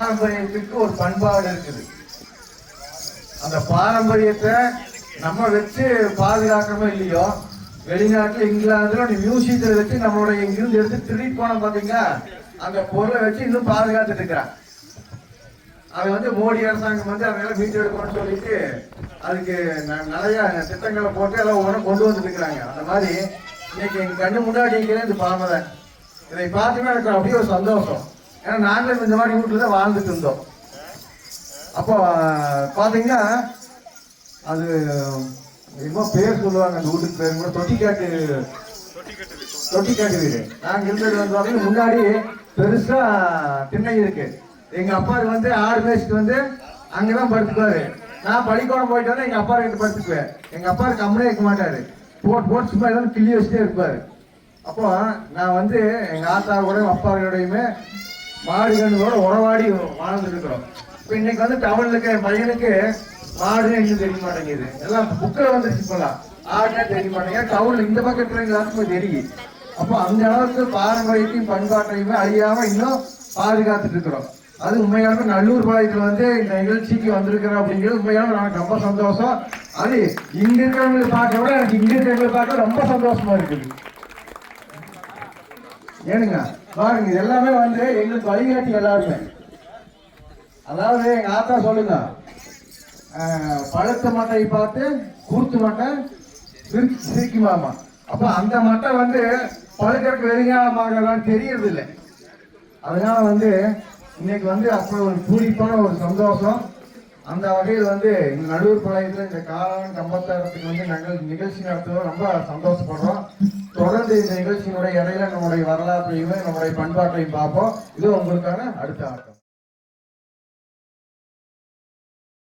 பாரம்பரியத்துக்கு ஒரு பண்பாடு இருக்குது. அந்த பாரம்பரியத்தை நம்ம வச்சு பாதுகாக்கணும் இல்லையோ வெளிநாட்டுல இங்கிலாந்துல அந்த மியூசியத்தை வச்சு நம்மளோட இங்கிருந்து எடுத்து திருடிட்டு போனோம் பாத்தீங்களா? அந்த பொருளை வச்சு இன்னும் பாதுகாத்துட்டு இருக்கிறான். அவன் வந்து மோடி அரசாங்கம் வந்து அதனால மீட்டு எடுக்கணும்னு சொல்லிட்டு அதுக்கு நிறைய திட்டங்களை போட்டு எல்லாம் ஒன்று கொண்டு வந்துட்டு இருக்கிறாங்க. அந்த மாதிரி இன்னைக்கு எங்க கண்ணு முன்னாடி இருக்கிற இந்த பாமரன் இதை பார்த்துமே எனக்கு அப்படியே ஒரு சந்தோஷம். ஏன்னா நாங்களும் இந்த மாதிரி வீட்டில் தான் வாழ்ந்துட்டு இருந்தோம். அப்போ பார்த்தீங்கன்னா அது என்னமோ பேர் சொல்லுவாங்க அந்த வீட்டுக்கு பேர் கூட தொட்டிக்காட்டு தொட்டிக்காட்டு வீடு. நாங்கள் இருந்தது வந்து பாத்தீங்கன்னா முன்னாடி பெருசா திண்ணை இருக்கு. எங்க அப்பா வந்து ஆறு மேய்ச்சிட்டு வந்து அங்கதான் படுத்துக்குவாரு. நான் பள்ளிக்கூடம் போயிட்டு வந்து எங்க அப்பா கிட்ட படுத்துக்குவேன். எங்க அப்பா கம்மனே இருக்க மாட்டாரு. போட் போட்டு சும்மா ஏதாவது கிள்ளி வச்சுட்டே இருப்பாரு. அப்போ நான் வந்து எங்க ஆத்தாவோடையும் அப்பாவோடையுமே மாடு கண்ணுகளோட உறவாடி வாழ்ந்துட்டு இருக்கிறோம் இப்போ இன்னைக்கு வந்து டவுனில் இருக்கிற பையனுக்கு மாடுன்னு இன்னும் தெரிய மாட்டேங்குது. எல்லாம் புக்கில் வந்துருச்சு இப்பெல்லாம் ஆடுனா தெரிய மாட்டேங்குது. டவுன்ல இந்த பக்கம் இருக்கிறவங்க எல்லாத்துக்குமே தெரியும். அப்போ அந்த அளவுக்கு பாரம்பரியத்தையும் பண்பாட்டையுமே அழியாம இன்னும் பாதுகாத்துட்டு இருக்கிறோம். அது உண்மையாலுமே நல்லூர் பாளையத்தில் வந்து இந்த நிகழ்ச்சிக்கு வந்திருக்கிறோம் அப்படிங்கிறது உண்மையாலும் எனக்கு ரொம்ப சந்தோஷம். அது இங்க இருக்கிறவங்களை பார்க்க விட எனக்கு இங்க இருக்கிறவங்களை பார்க்க ரொம்ப சந்தோஷமா இருக்குது. ஏனுங்க பாருங்க இது எல்லாமே வந்து எங்களுக்கு வழிகாட்டி எல்லாருமே. அதாவது எங்க ஆத்தா சொல்லுங்க பழுத்த மட்டையை பார்த்து கூர்த்து மட்டை சிரிக்கு சிரிக்குமாமா அப்ப அந்த மட்டை வந்து பழுக்கிறதுக்கு வெறியாமாகலாம் தெரியறது இல்லை அதனால வந்து இன்னைக்கு வந்து அப்போ ஒரு பூரிப்பான ஒரு சந்தோஷம். அந்த வகையில் வந்து இந்த நடுவர் பாளையத்தில் இந்த காளான் கம்பத்தாரத்துக்கு வந்து நாங்கள் நிகழ்ச்சி நடத்துவோம் ரொம்ப சந்தோஷப்படுறோம். தொடர்ந்து இந்த நிகழ்ச்சியினுடைய இடையில நம்முடைய வரலாற்றையும் நம்முடைய பண்பாட்டையும் பார்ப்போம். இது உங்களுக்கான அடுத்த ஆட்டம்.